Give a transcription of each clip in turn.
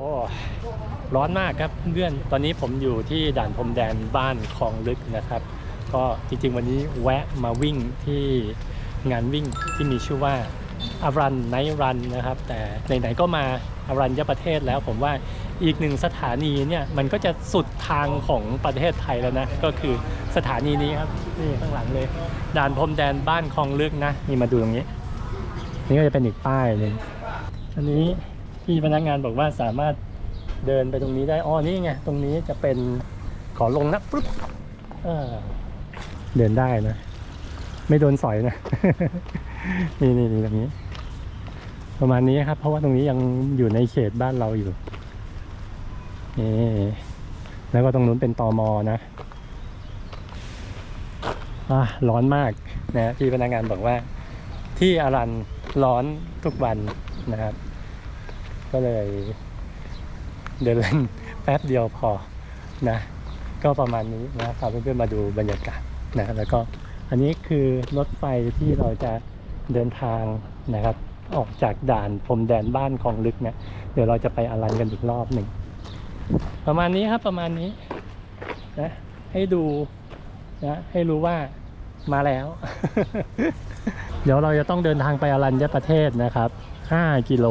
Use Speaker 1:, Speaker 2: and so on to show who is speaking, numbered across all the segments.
Speaker 1: อ้ร้อนมากครับเพื่อนตอนนี้ผมอยู่ที่ด่านพรมแดนบ้านคลองลึกนะครับ ก็จริงๆวันนี้แวะมาวิ่งที่งานวิ่งที่มีชื่อว่าอารันไนรันนะครับ แต่ไหนๆก็มาอารันยประเทศแล้วผมว่าอีกหนึ่งสถานีเนี่ยมันก็จะสุดทางของประเทศไทยแล้วนะ ก็คือสถานีนี้ครับนี่ข้างหลังเลย ด่านพรมแดนบ้านคลองลึกนะนี่มาดูตรงนี้ นี่ก็จะเป็นอีกป้ายหนึ่งอันนี้ พี่พนักงานบอกว่าสามารถเดินไปตรงนี้ได้อ๋อนี่ไงตรงนี้จะเป็นขอลงนะปุ๊บเเดินได้นะ ไม่โดนสอยนะ นี่นี่นี่ตรงนี้ ประมาณนี้ครับ เพราะว่าตรงนี้ยังอยู่ในเขตบ้านเราอยู่นี่แล้วก็ตรงนู้นเป็นตอมอนะอะร้อนมากนะพี่พนักงานบอกว่า ที่อารันร้อนทุกวันนะครับ ก็เลยเดินเล่นแป๊บเดียวพอนะ ก็ประมาณนี้นะพาเพื่อนๆมาดูบรรยากาศนะแล้วก็อันนี้คือรถไฟที่เราจะเดินทางนะครับ ออกจากด่านพรมแดนบ้านของลึกเนี่ยเดี๋ยวเราจะไปอารันกันอีกรอบหนึ่งประมาณนี้ครับประมาณนี้นะให้ดูนะให้รู้ว่ามาแล้ว เดี๋ยวเราจะต้องเดินทางไปอรัญญประเทศนะครับ 5 กิโล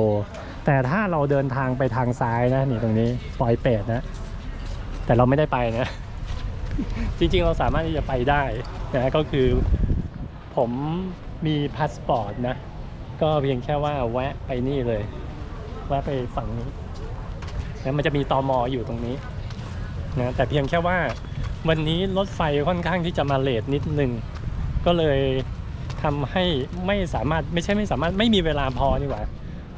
Speaker 1: แต่ถ้าเราเดินทางไปทางซ้ายนะนี่ตรงนี้ปอยเป็ดนะ แต่เราไม่ได้ไปนะ จริงๆเราสามารถที่จะไปได้นะก็คือผมมีพาสปอร์ตนะ ก็เพียงแค่ว่าแวะไปนี่เลยแวะไปฝั่งนี้แล้วมันจะมีตอมออยู่ตรงนี้นะแต่เพียงแค่ว่าวันนี้รถไฟค่อนข้างที่จะมาเลทนิดนึง ก็เลยทำให้ไม่สามารถไม่ใช่ไม่สามารถไม่มีเวลาพอนี่หว่า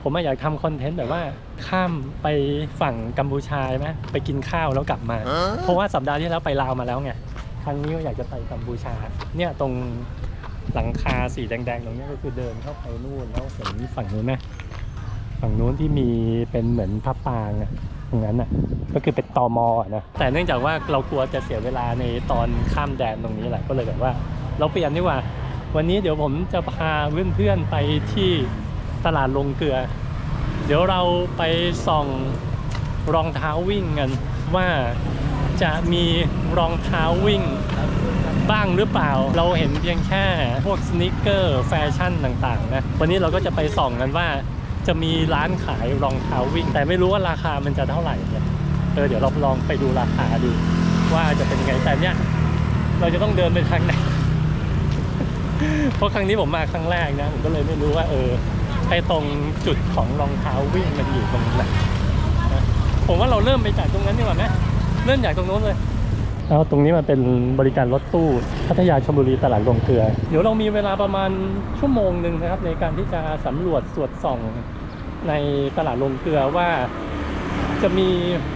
Speaker 1: ผมอะอยากทำคอนเทนต์แบบว่าข้ามไปฝั่งกัมพูชาใช่ไหมไปกินข้าวแล้วกลับมา เพราะว่าสัปดาห์ที่แล้วไปลาวมาแล้วไงครั้งนี้ก็อยากจะไปกัมพูชา เนี่ยตรงหลังคาสีแดงๆตรงเนี้ยก็คือเดินเข้าไปนู่นแล้วเห็นฝั่งนู้นไหมฝั่งนู้นที่มีเป็นเหมือนพระปรางอะตรงนั้นอะก็คือเป็นตอมอะนะแต่เนื่องจากว่าเรากลัวจะเสียเวลาในตอนข้ามแดนตรงนี้แหละก็เลยแบบว่า เราเปลี่ยนดีกว่า วันนี้เดี๋ยวผมจะพาเพื่อนๆไปที่ ตลาดลงเกลือ เดี๋ยวเราไปส่องรองเท้าวิ่งกันว่าจะมีรองเท้าวิ่งบ้างหรือเปล่า เราเห็นเพียงแค่พวกสนิเกอร์แฟชั่นต่างๆนะวันนี้เราก็จะไปส่องกันว่า จะมีร้านขายรองเท้าวิ่ง แต่ไม่รู้ว่าราคามันจะเท่าไหร่เนี่ยเออเดี๋ยวเราลองไปดูราคาดูว่าจะเป็นยังไงแต่เนี่ยเราจะต้องเดินไปทางไหนเพราะครั้งนี้ผมมาครั้งแรกนะผมก็เลยไม่รู้ว่าเออ ไอ้ตรงจุดของรองเท้าวิ่งมันอยู่ตรงไหนนะผมว่าเราเริ่มไปจากตรงนั้นดีกว่าไหมเริ่มจากตรงโน้นเลยแล้วตรงนี้มันเป็นบริการรถตู้พัทยาชลบุรีตลาดลงเกลือ เดี๋ยวเรามีเวลาประมาณชั่วโมงหนึ่งนะครับ ในการที่จะสำรวจสวดส่องในตลาดลงเกลือว่าจะมี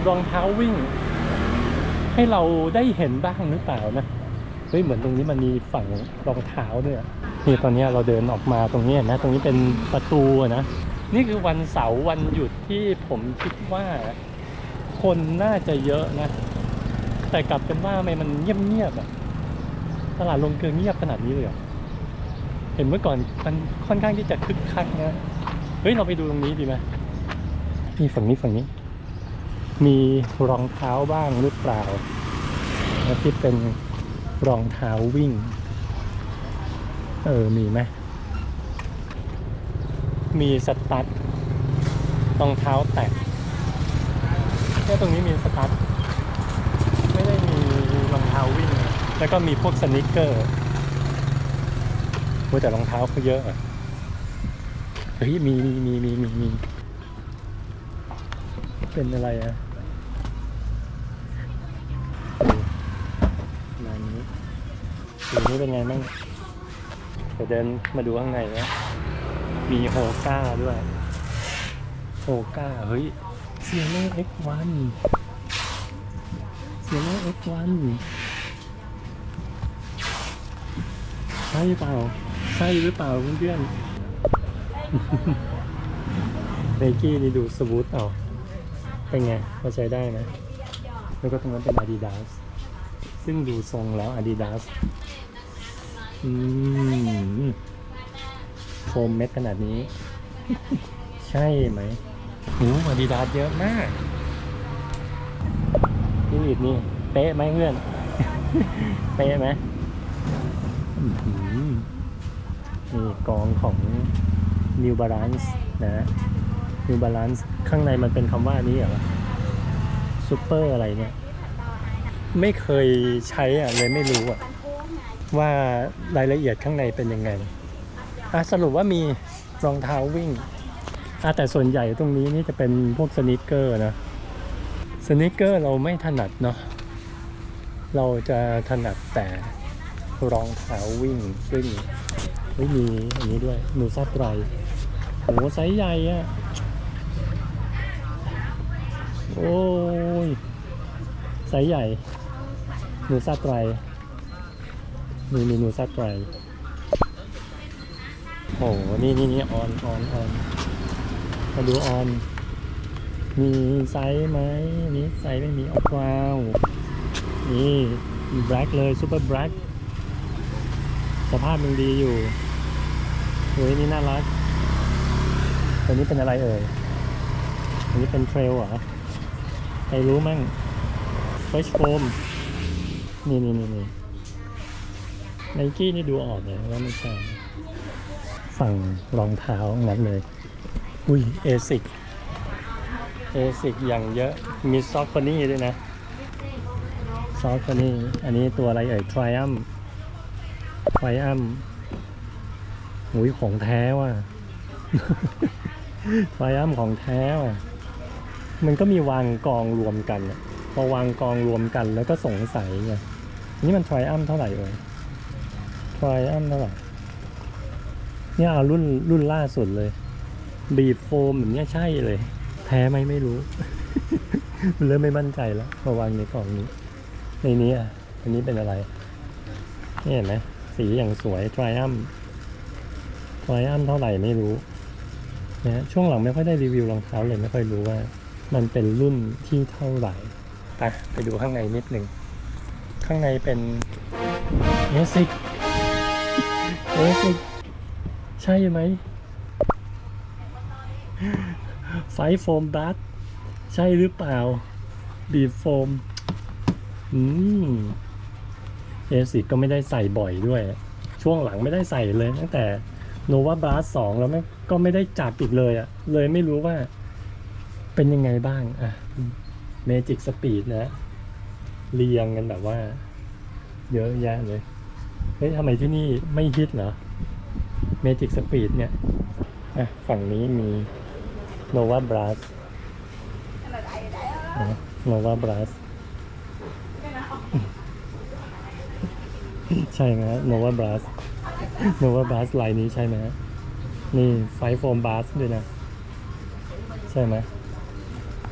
Speaker 1: รองเท้าวิ่ง ให้เราได้เห็นบ้างหรือเปล่านะ เฮ้ยเหมือนตรงนี้มันมีฝั่งรองเท้าด้วยนี่ตอนนี้เราเดินออกมาตรงนี้นะ ตรงนี้เป็นประตูนะ นี่คือวันเสาร์วันหยุดที่ผมคิดว่าคนน่าจะเยอะนะ แต่กลับเป็นว่าไมมันเงียบๆอะตลาดลงเกลือเงียบขนาดนี้เลยเหรอเห็นเมื่อก่อนมันค่อนข้างที่จะคึกคักนะ เฮ้ยเราไปดูตรงนี้ดีไหมนี่ฝั่งนี้ฝั่งนี้ มีรองเท้าบ้างหรือเปล่าที่เป็น รองเท้าวิ่ง เออ มีไหม มีสตัดรองเท้าแตะแค่ตรงนี้มีสตัดไม่ได้มีรองเท้าวิ่ง แล้วก็มีพวกสนิเกอร์โอ้แต่รองเท้าเขาเยอะเฮ้ยมีมีมีมีมีมีเป็นอะไรอะประมาณนี้ สีนี้เป็นไงบ้างเดี๋ยวเดินมาดูข้างในนะมีโฮก้าด้วย โฮก้า เฮ้ยเซียเล่ X1 เซียเล่ X1 ใช่เปล่า ใช่หรือเปล่าเพื่อนๆเนกี้นี่ดูสวูทเอาเป็นไงพอใช้ได้ไหมแล้วก็ตรงนั้นเป็น Adidas ซึ่งดูทรงแล้ว Adidas อืมโฟมเม็ดขนาดนี้ ใช่ไหมโอ้อาดิดาสเยอะมากที่อิดนี่ เป๊ะไหมเพื่อน เป๊ะไหมนี่กองของ New Balance นะ New Balance ข้างในมันเป็นคำว่านี้เหรอซูเปอร์อะไรเนี่ย ไม่เคยใช้อะเลยไม่รู้อะ ว่ารายละเอียดข้างในเป็นยังไงอะสรุปว่ามีรองเท้าวิ่งอะแต่ส่วนใหญ่ตรงนี้นี่จะเป็นพวกสนิเกอร์นะสนิเกอร์เราไม่ถนัดเนาะเราจะถนัดแต่รองเท้าวิ่งซึ่งไม่มีอันนี้ด้วยหนูซับไรโหไซส์ใหญ่อะโอ้ยไซส์ใหญ่หนูซับไร มีเมนูซับไรโอ้โหนี่นี่นี่ออนออนออนมาดูออน มีไซส์ไหมนี่ไซส์ไม่มีออกว้าว นี่แบล็กเลยซูเปอร์แบล็กสภาพยังดีอยู่เฮ้ยนี่น่ารักตัวนี้เป็นอะไรเอ่ยอันนี้เป็นเทรลเหรอใครรู้มั่งเฟชโฟมนี่นี่นี่นี่ ไนกี้นี่ดูออกเลยว่าไม่ใช่ฝั่งรองเท้างั้นเลย อุ้ยเอซิกเอซิกอย่างเยอะ มีซอกคนี่ด้วยนะ ซอสตัวนี้อันนี้ตัวอะไรเอ่ย Triumph Triumph หุยของแท้ว่ะ Triumph ของแท้ว่ะ มันก็มีวางกองรวมกันพอวางกองรวมกันแล้วก็สงสัยไงนี่มัน Triumph เท่าไหร่เอ่ย Triumph เท่าไหร่เนี่ยเอารุ่นรุ่นล่าสุดเลย บีบโฟมแบบเนี้ยใช่เลย แท้ไหมไม่รู้ เริ่มไม่มั่นใจแล้วมาวางในกล่องนี้ ในนี้อะ อันนี้เป็นอะไรนี่เห็นไหมสีอย่างสวย Triumph Triumph เท่าไหร่ไม่รู้นะช่วงหลังไม่ค่อยได้รีวิวรองเท้าเลยไม่ค่อยรู้ว่า มันเป็นรุ่นที่เท่าไหร่ไปไปดูข้างในนิดหนึ่ง ข้างในเป็นเอซิก เอซิกใช่ไหมไฟโฟมบัสใช่หรือเปล่า บีบโฟม อืมเอสิก็ไม่ได้ใส่บ่อยด้วย ช่วงหลังไม่ได้ใส่เลย ตั้งแต่โนวาบ a สสองแล้วไม่ก็ไม่ได้จับอีกเลยอะ่ะเลยไม่รู้ว่า เป็นยังไงบ้างอะเมจิกสปีดนะ เรียงกันแบบว่า เยอะแยะเลย เฮ้ยทำไมที่นี่ไม่ฮิตเหรอเมจิกสปีดเนี่ยอะฝั่งนี้มีโนวาบ a สโนวาบ a สใช่ไหมโนวาบ a สโนวาบ a สลายนี้ใช่ไหมนี่ไฟโฟมบ a สด้วยนะ ใช่ไหม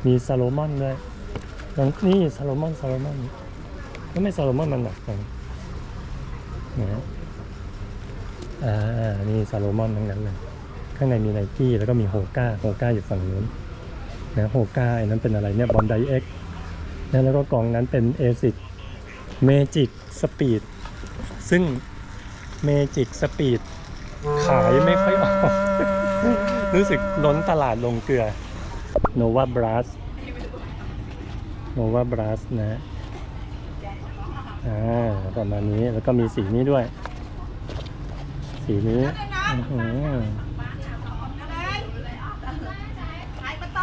Speaker 1: มีซาโลมอนด้วยนี่ซาโลมอนซาโลมอนก็ไม่ซาโลมอนมันหนักจัง นะอ่านี่ซาโลมอนทั้งนั้นเลยข้างในมีไนกี้แล้วก็มีโฮก้าโฮก้าอยู่ฝั่งนู้นนะโฮก้าไอ้นั้นเป็นอะไรเนี่ยบอลไดเอ็กนะแล้วก็กองนั้นเป็นเอซิกเมจิกสปีดซึ่งเมจิกสปีดขายไม่ค่อยออก รู้สึกล้นตลาดลงเกลือโนวาบรัสโนวาบรัสนะ อ่าประมาณนี้แล้วก็มีสีนี้ด้วย สีนี้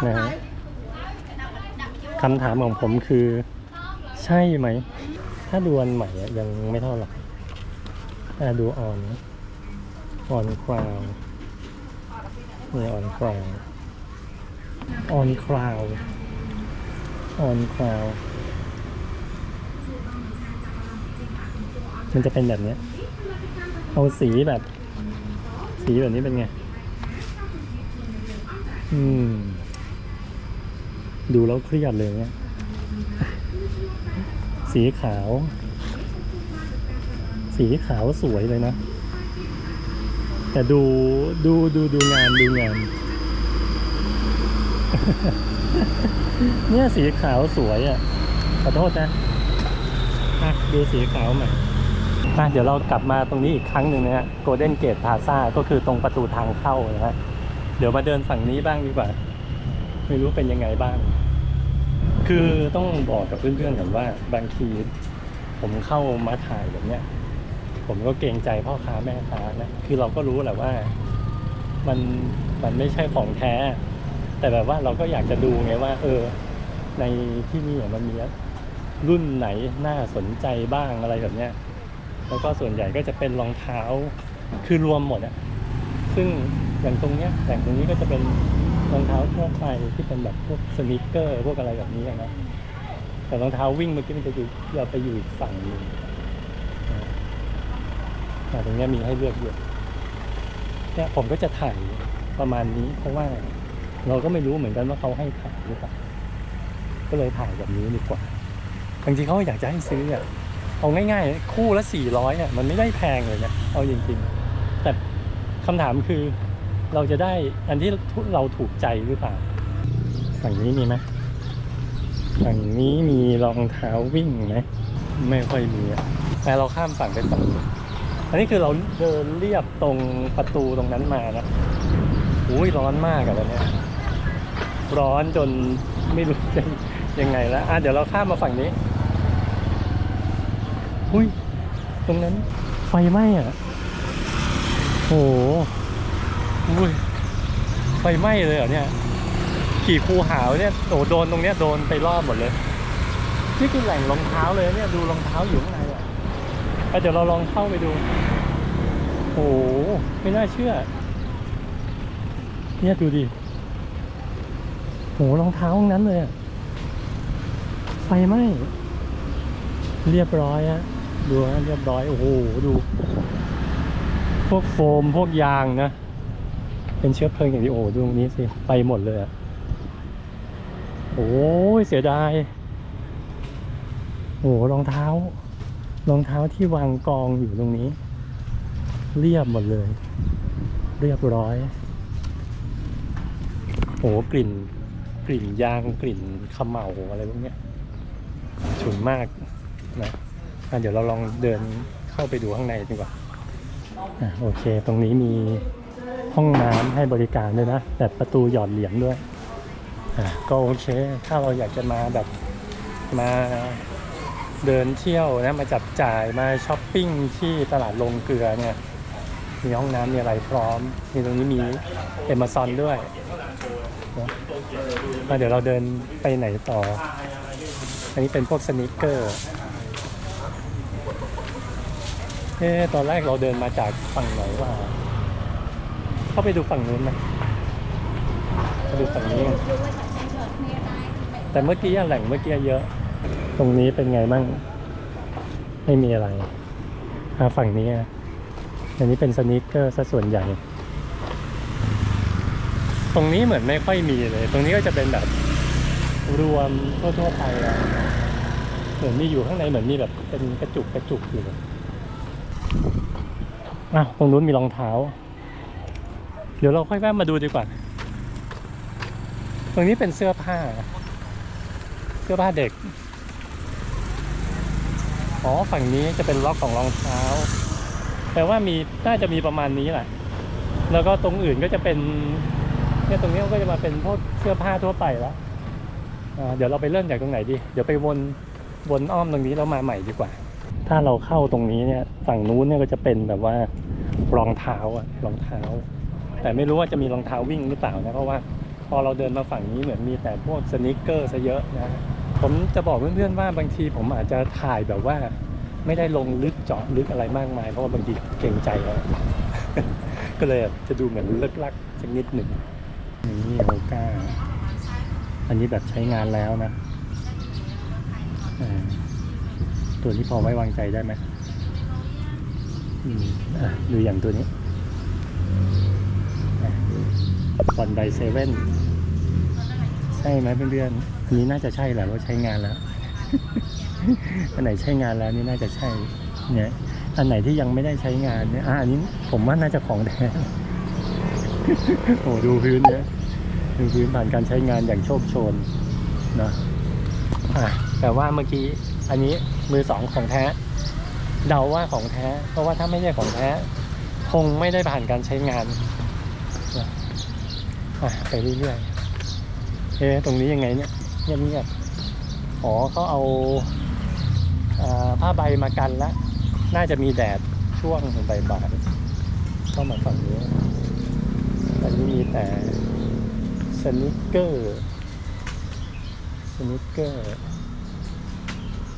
Speaker 1: นะฮะคำถามของผมคือ ใช่ไหม ถ้าดูอันใหม่ยังไม่เท่าไหร่ถ้าดูออนออนคราวนี่ออนคราวออนคราวออนคราว มันจะเป็นแบบเนี้ยเอาสีแบบ สีแบบนี้เป็นไง อืม ดูแล้วเครียดเลยเนี่ย สีขาว สีขาวสวยเลยนะ แต่ดูดูดูดูงานดูงาน เนี่ยสีขาวสวยอะ ขอโทษนะ อะ ดูสีขาวใหม่ อะเดี๋ยวเรากลับมาตรงนี้อีกครั้งหนึ่งนะฮะโกลเด้นเกตพาซาก็คือตรงประตูทางเข้านะฮะเดี๋ยวมาเดินฝั่งนี้บ้างดีกว่า ไม่รู้เป็นยังไงบ้าง คือต้องบอกกับเพื่อนๆก่อนว่าบางทีผมเข้ามาถ่ายแบบเนี้ย ผมก็เกรงใจพ่อค้าแม่ค้านะคือเราก็รู้แหละว่า มันมันไม่ใช่ของแท้ แต่แบบว่าเราก็อยากจะดูไงว่า เออ ในที่นี่มันมีรุ่นไหนน่าสนใจบ้างอะไรแบบเนี้ย แล้วก็ส่วนใหญ่ก็จะเป็นรองเท้าคือรวมหมดอะซึ่งอย่างตรงเนี้ยอย่างตรงนี้ก็จะเป็นรองเท้าทั่วไปที่เป็นแบบพวกสนิเกอร์พวกอะไรแบบนี้นะแต่รองเท้าวิ่งเมื่อกี้มันจะอยู่เราไปอยู่อีกฝั่งนึงนะแต่ตรงนี้มีให้เลือกเยอะเนี่ยผมก็จะถ่ายประมาณนี้ เพราะว่าเราก็ไม่รู้เหมือนกันว่าเขาให้ถ่ายหรือเปล่าก็เลยถ่ายแบบนี้ดีกว่าบางทีเขาอยากจะให้ซื้ออะ เอาง่ายๆ คู่ละสี่ร้อยอะมันไม่ได้แพงเลยนะเอาจริงๆ แต่คำถามคือเราจะได้อันที่เราถูกใจหรือเปล่าฝั่งนี้มีไหมฝั่งนี้มีรองเท้าวิ่งไหมไม่ค่อยมีอะแต่เราข้ามฝั่งไปฝั่งนี้อันนี้คือเราเดินเรียบตรงประตูตรงนั้นมานะอุ้ยร้อนมากอะวันนี้ร้อนจนไม่รู้จะยังไงแล้วอะเดี๋ยวเราข้ามมาฝั่งนี้ อุ้ย ตรงนั้นไฟไหม้อะโหอุ้ย ไฟไหม้เลยเหรอเนี่ย ขี่คูหาวเนี่ยโอ้โดนตรงเนี้ยโดนไปรอบหมดเลย นี่คือแหล่งรองเท้าเลยเนี่ยดูรองเท้าอยู่ข้างในอะเดี๋ยวเราลองเข้าไปดู โอ้โหไม่น่าเชื่อ เนี่ยดูดิโหรองเท้าทั้งนั้นเลยอะไฟไหม้เรียบร้อยฮะ ดูฮะเรียบร้อย โอ้โห ดู พวกโฟมพวกยางนะ เป็นเชื้อเพลิงอย่างที่โอ้โหดูตรงนี้สิ ไปหมดเลยอะโอ้ยเสียดาย โอ้โหรองเท้า รองเท้าที่วางกองอยู่ตรงนี้ เรียบหมดเลย เรียบร้อยโอ้กลิ่นกลิ่นยางกลิ่นขมเหลาอะไรพวกเนี้ยฉุนมากนะ เดี๋ยวเราลองเดินเข้าไปดูข้างในดีกว่าโอเค ตรงนี้มีห้องน้ำให้บริการด้วยนะแต่ประตูหยอดเหรียญด้วยก็โอเค ถ้าเราอยากจะมาแบบมาเดินเที่ยวนะมาจับจ่ายมาช้อปปิ้งที่ตลาดลงเกลือเนี่ย มีห้องน้ำมีอะไรพร้อม มีตรงนี้มีเอมซอนด้วยมาเดี๋ยวเราเดินไปไหนต่อ อันนี้เป็นพวกสนิเกอร์ เอ๊ตอนแรกเราเดินมาจากฝั่งไหนว่าเข้าไปดูฝั่งนู้นไหมไปดูฝั่งนี้กันแต่เมื่อกี้แหล่งเมื่อกี้เยอะ ตรงนี้เป็นไงบ้างไม่มีอะไรอาฝั่งนี้อะอันนี้เป็นสนิเกอร์ซะส่วนใหญ่ ตรงนี้เหมือนไม่ค่อยมีเลย ตรงนี้ก็จะเป็นแบบรวมทั่วๆไปแล้วเหมือนมีอยู่ข้างในเหมือนมีแบบเป็นกระจุกกระจุกอยู่ อะตรงนู้นมีรองเท้า เดี๋ยวเราค่อยแวะมาดูดีกว่า ตรงนี้เป็นเสื้อผ้า เสื้อผ้าเด็ก อ๋อ ฝั่งนี้จะเป็นล็อกของรองเท้า แต่ว่ามี น่าจะมีประมาณนี้แหละ แล้วก็ตรงอื่นก็จะเป็น เนี่ยตรงนี้ก็จะมาเป็นพวกเสื้อผ้าทั่วไปแล้วอ่าเดี๋ยวเราไปเริ่มจากตรงไหนดี เดี๋ยวไปวน วนอ้อมตรงนี้แล้วมาใหม่ดีกว่า ถ้าเราเข้าตรงนี้เนี่ยฝั่งนู้นเนี่ยก็จะเป็นแบบว่ารองเท้าอะรองเท้า แต่ไม่รู้ว่าจะมีรองเท้าวิ่งหรือเปล่านะเพราะว่าพอเราเดินมาฝั่งนี้เหมือนมีแต่พวกสนิเกอร์ซะเยอะนะผมจะบอกเพื่อนๆว่าบางทีผมอาจจะถ่ายแบบว่า ไม่ได้ลงลึกเจาะลึกอะไรมากมาย เพราะว่าบางทีเกรงใจก็เลยจะดูเหมือนเลิกลักสักนิดหนึ่งนี่โอก้า อันนี้แบบใช้งานแล้วนะอ่า ตัวนี้พอไว้วางใจได้ไหมอืมอะดูอย่างตัวนี้บอนไดเซเว่นใช่ไหมเพื่อนๆอันนี้น่าจะใช่แหละว่าใช้งานแล้ว อันไหนใช้งานแล้วนี่น่าจะใช่เนี่ยอันไหนที่ยังไม่ได้ใช้งานเนี่ยอะอันนี้ผมว่าน่าจะของแท้โอ้ดูพื้นเนี่ยดูพื้นผ่านการใช้งานอย่างโชคโชนนะอะแต่ว่าเมื่อกี้อันนี้ มือสองของแท้ เดาว่าของแท้ เพราะว่าถ้าไม่ใช่ของแท้ คงไม่ได้ผ่านการใช้งานไปเรื่อยๆเอ๊ะตรงนี้ยังไงเนี่ยเงียบอ๋อเขาเอาผ้าใบมากันละ น่าจะมีแดดช่วงบ่ายๆเข้ามาฝั่งนี้อันนี้มีแต่สนิเกอร์สนิเกอร์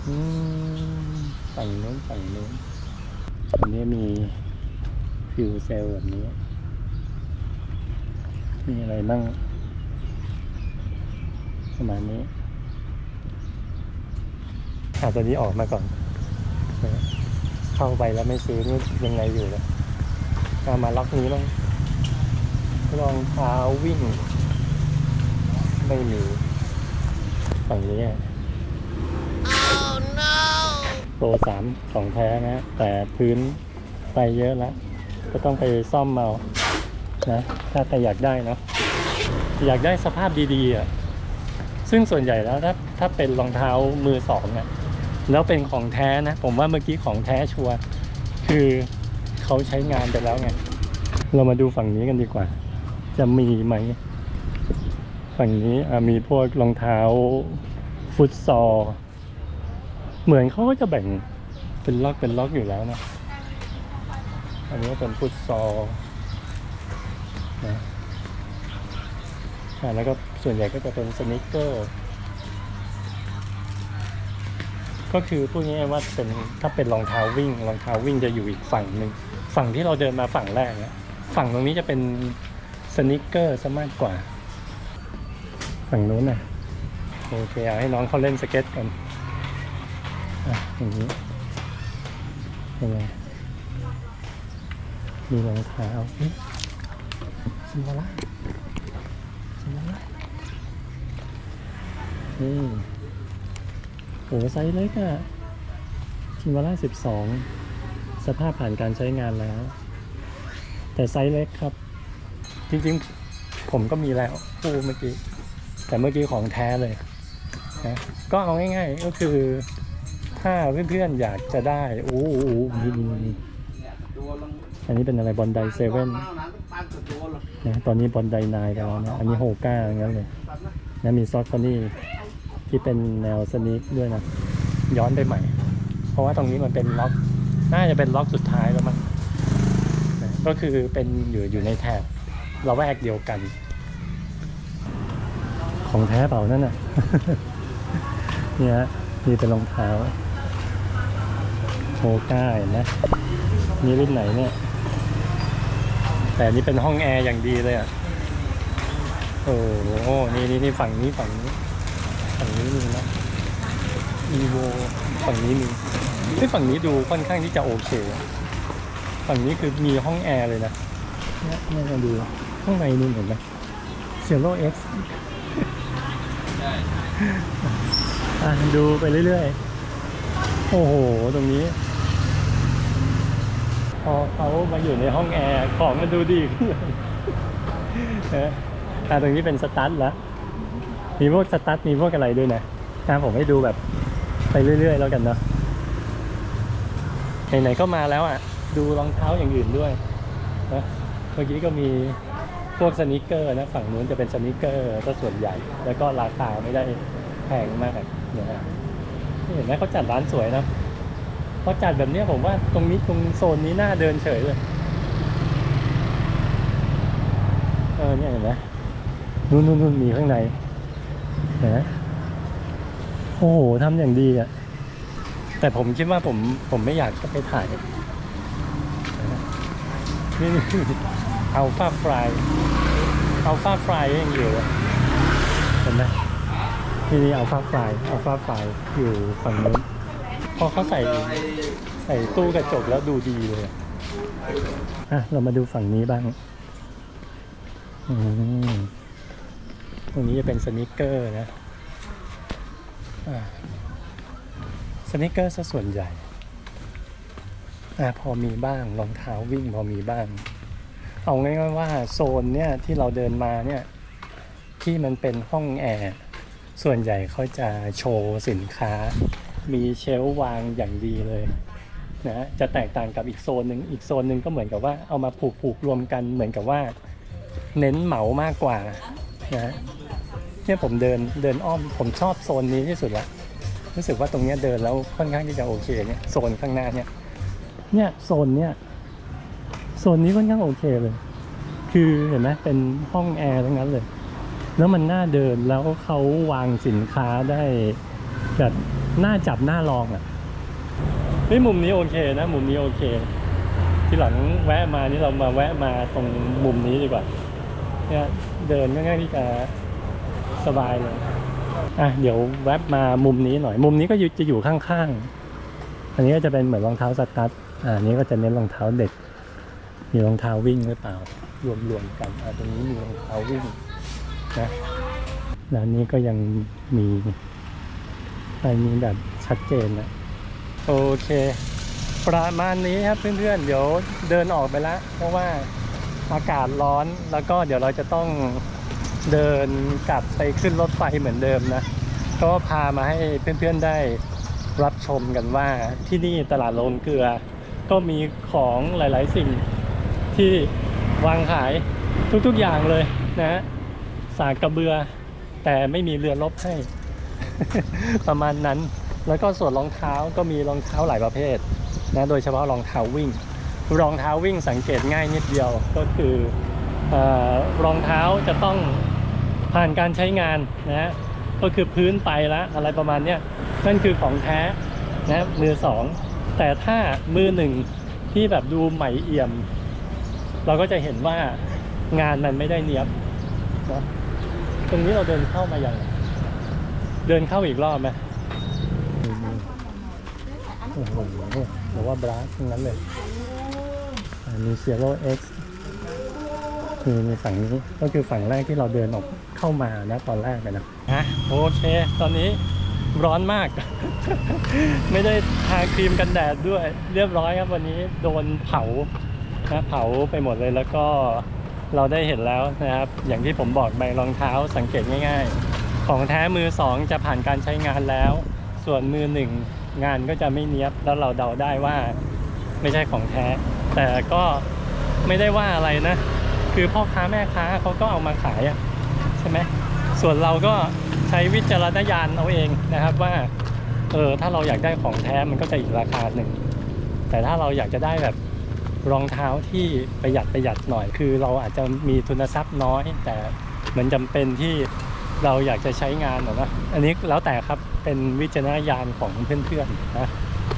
Speaker 1: ฝั่งนู้นฝั่งนู้นอันนี้มีฟิวเซลแบบนี้ มีอะไรบ้างประมาณนี้อาตัวนี้ออกมาก่อน เข้าไปแล้วไม่ซื้อนี่ยังไงอยู่เลยเอามาล็อกนี้บ้างรองเท้าวิ่ง ไม่มีฝั่งนี้อะ โปรสามของแท้นะ แต่พื้นไปเยอะแล้ว ก็ต้องไปซ่อมเอานะถ้าแต่อยากได้นะอยากได้สภาพดีๆอะซึ่งส่วนใหญ่แล้วถ้าถ้าเป็นรองเท้ามือสองอะแล้วเป็นของแท้นะ ผมว่าเมื่อกี้ของแท้ชัวร์คือเขาใช้งานไปแล้วไงเรามาดูฝั่งนี้กันดีกว่า จะมีไหม ฝั่งนี้มีพวกรองเท้าฟุตซอล เหมือนเขาก็จะแบ่งเป็นล็อกเป็นล็อกอยู่แล้วนะ อันนี้เป็นฟุตซอลนะแล้วก็ส่วนใหญ่ก็จะเป็นสนิเกอร์ ก็คือพูดง่ายๆว่าเป็นถ้าเป็นรองเท้าวิ่งรองเท้าวิ่งจะอยู่อีกฝั่งหนึ่งฝั่งที่เราเดินมาฝั่งแรกเนี่ยฝั่งตรงนี้จะเป็นสนิเกอร์ซะมากกว่า ฝั่งนู้นน่ะโอเคเอาให้น้องเขาเล่นสเก็ตกัน อะอย่างนี้ยังไงมีรองเท้าเฮ้ยซินวาร่าซินวาร่านี่โอ้ไซส์เล็กอะซินวาร่าสิบสองสภาพผ่านการใช้งานแล้ว แต่ไซส์เล็กครับ จริงๆ ผมก็มีแล้วคู่เมื่อกี้ แต่เมื่อกี้ของแท้เลยนะก็เอาง่ายๆก็คือ ถ้าเพื่อนๆอยากจะได้โอ้โหนี่นี่อันนี้เป็นอะไรบอลไดเซเว่นนะตอนนี้บอลไดนายไปแล้วนะอันนี้โฮก้าอย่างนั้นเลยนะมีซอสคอนี่ที่เป็นแนวสนิกด้วยนะ ย้อนไปใหม่ เพราะว่าตรงนี้มันเป็นล็อก น่าจะเป็นล็อกสุดท้ายแล้วมั้งนะก็คือเป็นอยู่อยู่ในแถบเราแวกเดียวกัน ของแท้เปล่านั่นน่ะเนี่ยฮะนี่เป็นรองเท้า โฮก้าเห็นไหมนี่รุ่นไหนเนี่ย แต่นี่เป็นห้องแอร์อย่างดีเลยอะ โอ้โห นี่นี่นี่ฝั่งนี้ฝั่งนี้ ฝั่งนี้มีนะอีโวฝั่งนี้มีที่ฝั่งนี้ดูค่อนข้างที่จะโอเคอะฝั่งนี้คือมีห้องแอร์เลยนะเนี่ยนี่มาดูข้างในนู่นเห็นไหมเซโ o เอ็กซ์ดูไปเรื่อยๆ โอ้โห ตรงนี้ พอเขามาอยู่ในห้องแอร์ของมันดูดีขึ้นเลยนะอ่ตรงนี้เป็นสตาร์ทแล้วมีพวกสตาร์ทมีพวกอะไรด้วยนะอะผมให้ดูแบบไปเรื่อย ๆ แล้วกันเนาะไหนๆก็มาแล้วอะ ดูรองเท้าอย่างอื่นด้วยนะเมื่อกี้ก็มีพวกสนิเกอร์นะฝั่งนู้นจะเป็นสนิเกอร์ก็ส่วนใหญ่ แล้วก็ราคาไม่ได้แพงมากเนี่ยฮะเห็นไหมเขาจัดร้านสวยนะ เขาจัดแบบนี้ผมว่าตรงนี้ตรงโซนนี้น่าเดินเฉยเลย เออเนี่ยเห็นไหมนู่นนู่นนู่นมีข้างในเห็นไหมโอ้โหทำอย่างดีอะ แต่ผมคิดว่าผมผมไม่อยากเข้าไปถ่ายนี่อัลฟาฟรายอัลฟาฟรายยังอยู่อะเห็นไหมที่นี่อัลฟาฟรายอัลฟาฟรายอยู่ฝั่งนู้น พอเขาใส่ใส่ตู้กระจกแล้วดูดีเลยอะเรามาดูฝั่งนี้บ้างอืมตรงนี้จะเป็นสนิเกอร์นะอ่าสนิเกอร์ซะส่วนใหญ่อะพอมีบ้างรองเท้าวิ่งพอมีบ้าง เอาง่ายๆว่าโซนเนี่ยที่เราเดินมาเนี่ยที่มันเป็นห้องแอร์ส่วนใหญ่เขาจะโชว์สินค้า มีเชลวางอย่างดีเลยนะจะแตกต่างกับอีกโซนหนึ่งอีกโซนหนึ่งก็เหมือนกับว่าเอามาผูกผูกๆรวมกันเหมือนกับว่า เน้นเหมามากกว่านะเนี่ยผมเดินเดินอ้อมผมชอบโซนนี้ที่สุดละรู้สึกว่าตรงเนี้ยเดินแล้วค่อนข้างที่จะโอเคเนี่ยโซนข้างหน้าเนี่ยเนี่ยโซนเนี่ยโซนนี้ค่อนข้างโอเคเลย คือเห็นไหมเป็นห้องแอร์ทั้งนั้นเลย แล้วมันน่าเดินแล้วเขาวางสินค้าได้แบบ น่าจับน่าลองอะเฮ้ยมุมนี้โอเคนะ มุมนี้โอเค ที่หลังแวะมานี่เรามาแวะมาตรงมุมนี้ดีกว่าเนี่ยเดินค่อนข้างที่จะสบายเลยอะเดี๋ยวแวบมามุมนี้หน่อย มุมนี้ก็จะอยู่ข้างๆ อันนี้ก็จะเป็นเหมือนรองเท้าสตั๊ดอ่าอันนี้ก็จะเน้นรองเท้าเด็ก มีรองเท้าวิ่งหรือเปล่า รวมๆกันอ่าตรงนี้มีรองเท้าวิ่งนะแล้วนี้ก็ยังมี ไรนี้แบบชัดเจนนะโอเค ประมาณนี้ครับเพื่อนๆ เดี๋ยวเดินออกไปล้วเพราะว่าอากาศร้อนแล้วก็เดี๋ยวเราจะต้องเดินกลับไปขึ้นรถไฟเหมือนเดิมนะ ก็พามาให้เพื่อนๆได้รับชมกันว่าที่นี่ตลาดโรงเกลือ ก็มีของหลายๆสิ่งที่วางขายทุกๆอย่างเลยนะสากกระเบือ แต่ไม่มีเรือรบให้ ประมาณนั้น แล้วก็ส่วนรองเท้าก็มีรองเท้าหลายประเภทนะโดยเฉพาะรองเท้าวิ่ง รองเท้าวิ่งสังเกตง่ายนิดเดียวก็คืออรองเท้าจะต้องผ่านการใช้งานนะก็คือพื้นไปแล้วอะไรประมาณนี้นั่นคือของแท้นะมือสองแต่ถ้ามือหนึ่งที่แบบดูใหม่เอี่ยม เราก็จะเห็นว่างานมันไม่ได้เนียบนะตรงนี้เราเดินเข้ามาอย่าง เดินเข้าอีกรอบไหมโอ้โหหรือว่าบราสทั้งนั้นเลยอ่ามี Zero X คือในฝั่งนี้ก็คือฝั่งแรกที่เราเดินออกเข้ามานะตอนแรกเลยนะฮะโอเค ตอนนี้ร้อนมาก ไม่ได้ทาครีมกันแดดด้วย เรียบร้อยครับวันนี้โดนเผานะเผาไปหมดเลยแล้วก็เราได้เห็นแล้วนะครับ อย่างที่ผมบอกใบรองเท้าสังเกตง่าย ๆ ของแท้มือสองจะผ่านการใช้งานแล้ว ส่วนมือหนึ่งงานก็จะไม่เนี้ยบแล้วเราเดาได้ว่าไม่ใช่ของแท้ แต่ก็ไม่ได้ว่าอะไรนะ คือพ่อค้าแม่ค้าเขาก็เอามาขายอะใช่ไหมส่วนเราก็ใช้วิจารณญาณเอาเองนะครับว่าเออถ้าเราอยากได้ของแท้มันก็จะอีกราคาหนึ่ง แต่ถ้าเราอยากจะได้แบบรองเท้าที่ประหยัดประหยัดหน่อย คือเราอาจจะมีทุนทรัพย์น้อย แต่มันจำเป็นที่ เราอยากจะใช้งานหรอนะอันนี้แล้วแต่ครับเป็นวิจารณญาณของเพื่อนๆนะ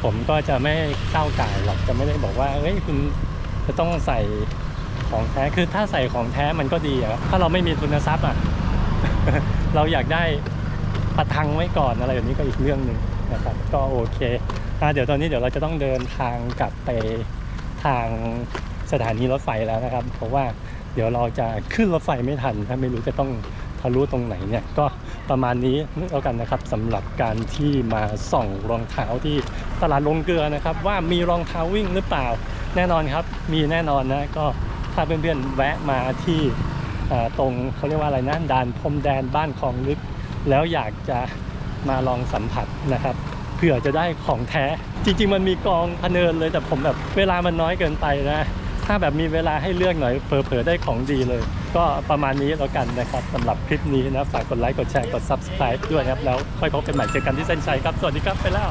Speaker 1: ผมก็จะไม่ก้าวไก่หรอกจะไม่ได้บอกว่าเอ้ยคุณจะต้องใส่ของแท้คือถ้าใส่ของแท้มันก็ดีอะถ้าเราไม่มีทุนทรัพย์อะเราอยากได้ประทังไว้ก่อนอะไรแบบนี้ก็อีกเรื่องหนึ่งนะครับ ก็โอเคอะเดี๋ยวตอนนี้เดี๋ยวเราจะต้องเดินทางกลับไปทางสถานีรถไฟแล้วนะครับ เพราะว่าเดี๋ยวเราจะขึ้นรถไฟไม่ทันถ้าไม่รู้จะต้อง ทะลุตรงไหนเนี่ยก็ประมาณนี้แล้วกันนะครับสำหรับการที่มาส่องรองเท้าที่ตลาดลงเกลือนะครับ ว่ามีรองเท้าวิ่งหรือเปล่า แน่นอนครับ มีแน่นอนนะก็ถ้าเพื่อนๆแวะมาที่ตรงเขาเรียกว่าอะไรนะด่านพรมแดนบ้านคลองลึก แล้วอยากจะมาลองสัมผัสนะครับเผื่อจะได้ของแท้ จริง ๆ มันมีกองพเนินเลยแต่ผมแบบเวลามันน้อยเกินไปนะ ถ้าแบบมีเวลาให้เลือกหน่อยเผลอๆได้ของดีเลย ก็ประมาณนี้แล้วกันนะครับสำหรับคลิปนี้นะฝากกดไลค์กดแชร์กด subscribe ด้วยนะครับแล้วค่อยพบกันใหม่เจอกันที่เส้นชัยครับ สวัสดีครับไปแล้ว